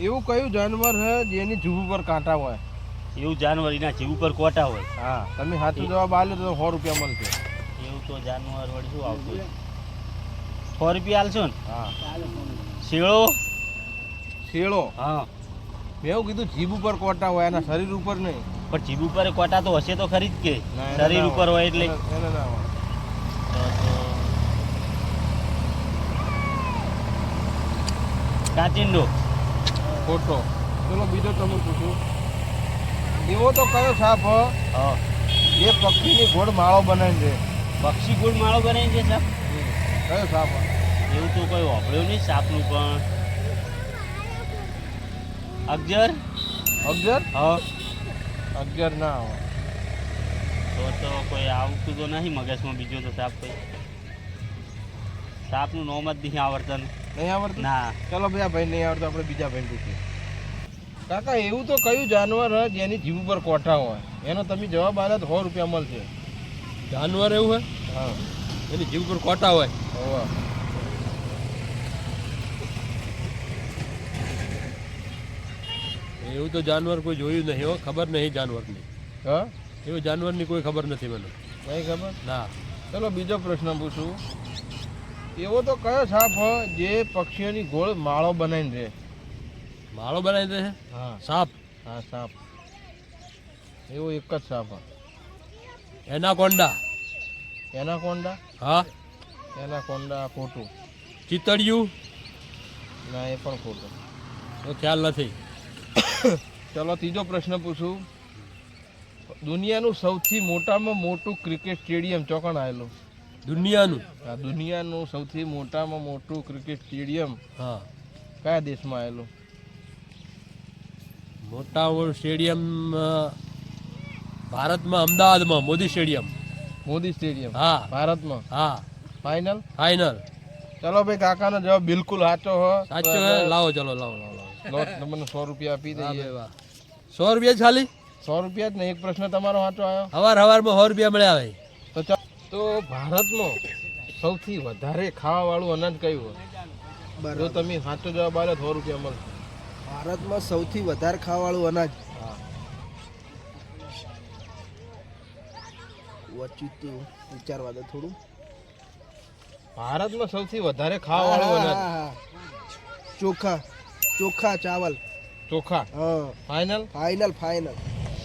એવું કયું જાનવર છે જેની જીભ ઉપર કાંટા હોય? એવું જાનવર એના જીભ ઉપર કોટા હોય. હા તમે સાચો જવાબ આલ્યો તો સો રૂપિયા મળશે. એવું તો જાનવર વળી શું આવતું? સો રૂપિયા આલશો ને? હા. શેળો? શેળો? હા. મેં એવું કીધું જીભ ઉપર કોટા હોય એના શરીર ઉપર નહીં. પણ જીભ ઉપર કોટા તો હશે તો ખરી જ કે. શરીર ઉપર હોય. એટલે. એને- ના હોય. કાચિંડો. ખોટો ચલો બીજો તમે પૂછું. એવો તો કયો સાપ જે પક્ષીની ગોળ માળો બનાવી દે પક્ષી ગોળ માળો બનાવી છે સાપ? કયો સાપ? એવું તો કોઈ વાપર્યું નહીં સાપનું પણ. અગજર? અગિયાર હા. અગિયાર ના આવે તો તો કોઈ આવતું તો નહીં મગજમાં બીજો તો સાપ કોઈ. સાપનું નોમ જ નહીં આવડતું. નહીં આવડતું? ના. ચલો ભાઈ આ ભાઈ નહીં આવડતું આપણે બીજા ભાઈ પૂછીએ. કાકા એવું તો કયું જાનવર જેની જીભ ઉપર કોઠા હોય? એનો તમે જવાબ આવે તો સો રૂપિયા મળશે. જાનવર એવું હોય હા. એની જીવ પર કોટા હોય? હોવે. એવું તો જાનવર કોઈ જોયું નહીં હો ખબર નહીં જાનવરની. હા? એવું જાનવરની કોઈ ખબર નથી મને. નહીં ખબર? ના. ચલો બીજો પ્રશ્ન પૂછું. એવો તો કયો સાપ જે પક્ષીઓની ગોળ માળો બનાવીને રહે? માળો બનાવી દે છે હા. સાપ? હા સાપ. એવો એક જ સાપ એના કોંડા એના કોંડા હા. એના કોંડા ખોટું. ચિતડિયું ના એ પણ ખોટું. તો ખ્યાલ નથી. ચલો ત્રીજો પ્રશ્ન પૂછું. દુનિયાનું સૌથી મોટામાં મોટું ક્રિકેટ સ્ટેડિયમ ચોકણ આવેલું? દુનિયાનું? આ દુનિયાનું સૌથી મોટામાં મોટું ક્રિકેટ સ્ટેડિયમ હા. કયા દેશમાં આવેલું? મોટા સ્ટેડિયમ ભારતમાં અમદાવાદમાં મોદી સ્ટેડિયમ. મોદી સ્ટેડિયમ? હા. ભારતમાં? હા. ફાઇનલ? ફાઇનલ. ચલો ભાઈ કાકાનો જવાબ બિલકુલ સાચો હો. સાચો? લાવો ચલો લાવો લાવો તમને સો રૂપિયા આપી દઈએ. સો રૂપિયા જ ખાલી? સો રૂપિયા જ ને એક પ્રશ્ન તમારો સાચો આવ્યો. હવાર હવારમાં સો રૂપિયા મળ્યા ભાઈ. તો ભારતમાં સૌથી વધારે ખાવાવાળું અનાજ કયું હોય? જો તમે સાચો જવાબ આવ્યો સો રૂપિયા મળશે. ભારતમાં સૌથી વધારે ખાવાવાળું અનાજ? વચ્ચું વિચારવા દે થોડું. ભારતમાં સૌથી વધારે ખાવાવાળું અનાજ. ચોખા. ચોખા ચાવલ. ચોખા? હા. ફાઇનલ? Final final.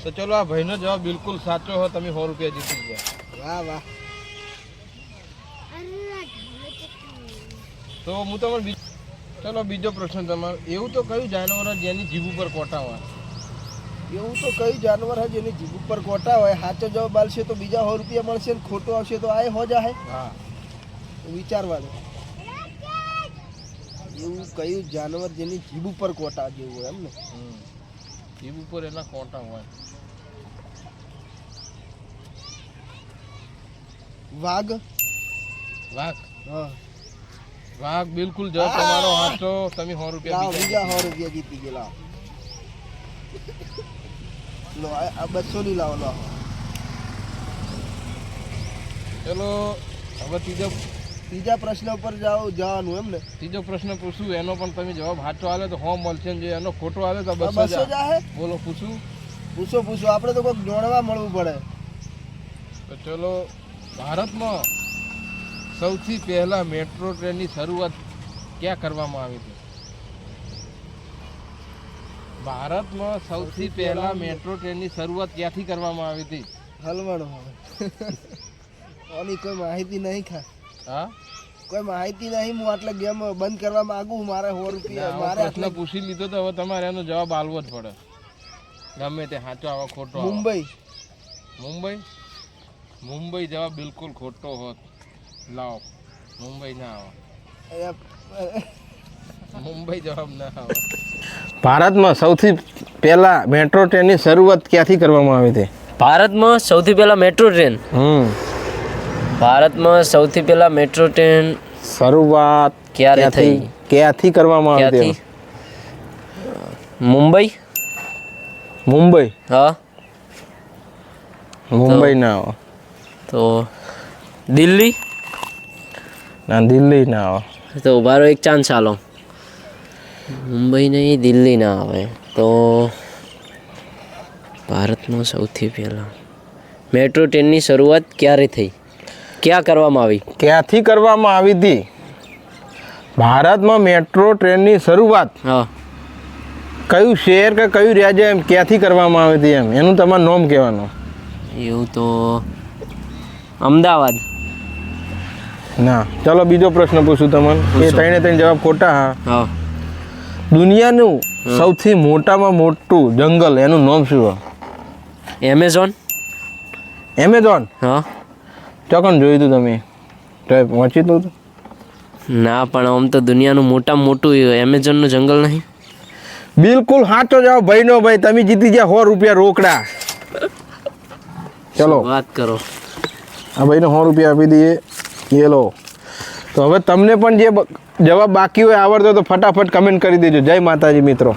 તો ચલો આ ભાઈનો જવાબ બિલકુલ સાચો હો તમે સો રૂપિયા જીતી ગયા. વાહ વાહ. તો હું બીજ- ચલો બીજો પ્રશ્ન તમારો. એવું તો કયું જાનવર છે જેની જીભ ઉપર કોટા હોય? એવું તો કયું જાનવર હોય જેની જીભ ઉપર કોટા હોય? સાચો જવાબ આવશે તો બીજા સો રૂપિયા મળશે ને ખોટો આવશે તો આ હો જાહે. હા. વિચારવા દો. એવું કયું જાનવર જેની જીભ ઉપર કોટા જેવું હોય એમ ને. જીભ ઉપર એના કોટા હોય? વાઘ. વાઘ? હા. વાઘ બિલકુલ જવાબ તમારો હાથો તમે સો રૂપિયા બીજા બીજા સો રૂપિયા જીતી ગયા લો આ આ બસો ની લાવો લાવો. ચલો હવે ત્રીજો ત્રીજા પ્રશ્ન ઉપર જાઓ જવાનું એમ ને. ત્રીજો પ્રશ્ન પૂછું એનો પણ તમે જવાબ સાચો આવે તો હો મળશે ને જો એનો ખોટો આવે તો બસો જાહે? બોલો પૂછું? પૂછો પૂછો આપણે તો કોઈક જોડવા મળવું પડે. તો ચલો ભારતમાં સૌથી પહેલા મેટ્રો ટ્રેનની શરૂઆત ક્યાં કરવામાં આવી હતી? ભારતમાં સૌથી પહેલા મેટ્રો ટ્રેનની શરૂઆત ક્યાંથી કરવામાં આવી હતી? હલવાણો આની કોઈ માહિતી નહીં ખા હા? કોઈ માહિતી નહીં હું આટલે ગેમ બંધ કરવા માંગુ મારે સો રૂપિયા મારે આટલે પૂછી લીધો તો હવે તમારે એનો જવાબ આલવો જ પડે. ગમે તે સાચો આવો ખોટો મુંબઈ. મુંબઈ? મુંબઈ જવાબ બિલકુલ ખોટો હોત. લાવો મુંબઈ ના આવે મુંબઈ જવાબ ના આવે ભારતમાં સૌથી પહેલા મેટ્રો ટ્રેનની શરૂઆત ક્યાંથી કરવામાં આવી હતી? ભારતમાં સૌથી પહેલા મેટ્રો ટ્રેન? હમ. ભારતમાં સૌથી પહેલા મેટ્રો ટ્રેન શરૂઆત ક્યારે થઈ? ક્યાંથી કરવામાં આવી હતી? મુંબઈ? મુંબઈ. હા. મુંબઈ ના તો દિલ્હી? ના દિલ્હી ના આવે. તો ઉભારો એક ચાન્સ ચાલો મુંબઈ નહીં દિલ્હી ના આવે. તો ભારતમાં સૌથી પહેલાં. મેટ્રો ટ્રેનની શરૂઆત ક્યારે થઈ? ક્યાં કરવામાં આવી? ક્યાંથી કરવામાં આવી હતી? ભારતમાં મેટ્રો ટ્રેનની શરૂઆત હા. કયું શહેર કે કયું રાજ્ય એમ ક્યાંથી કરવામાં આવી હતી એમ? એનું તમારું નામ કહેવાનું. એવું તો અમદાવાદ. ના. ચાલો બીજો પ્રશ્ન પૂછું તમને. એ ત્રણે ત્રણ જવાબ ખોટા હા. દુનિયાનું સૌથી મોટામાં મોટું જંગલ એનું નામ શું એમેઝોન એમેઝોન હા. ચોકન જોયું હતું તમે? તો પહોંચી તો? ના પણ આમ તો દુનિયાનું મોટામાં મોટું એમેઝોનનું જંગલ નહીં. બિલકુલ સાચો જવાબ ભાઈનો ભાઈ તમે જીતી ગયા સો રૂપિયા રોકડા. ચલો. વાત કરો. આ ભાઈને સો રૂપિયા આપી દઈએ. એ લો. તો હવે તમને પણ જે જવાબ બાકી હોય, આવડતો તો ફટાફટ કમેન્ટ કરી દેજો. જય માતાજી મિત્રો.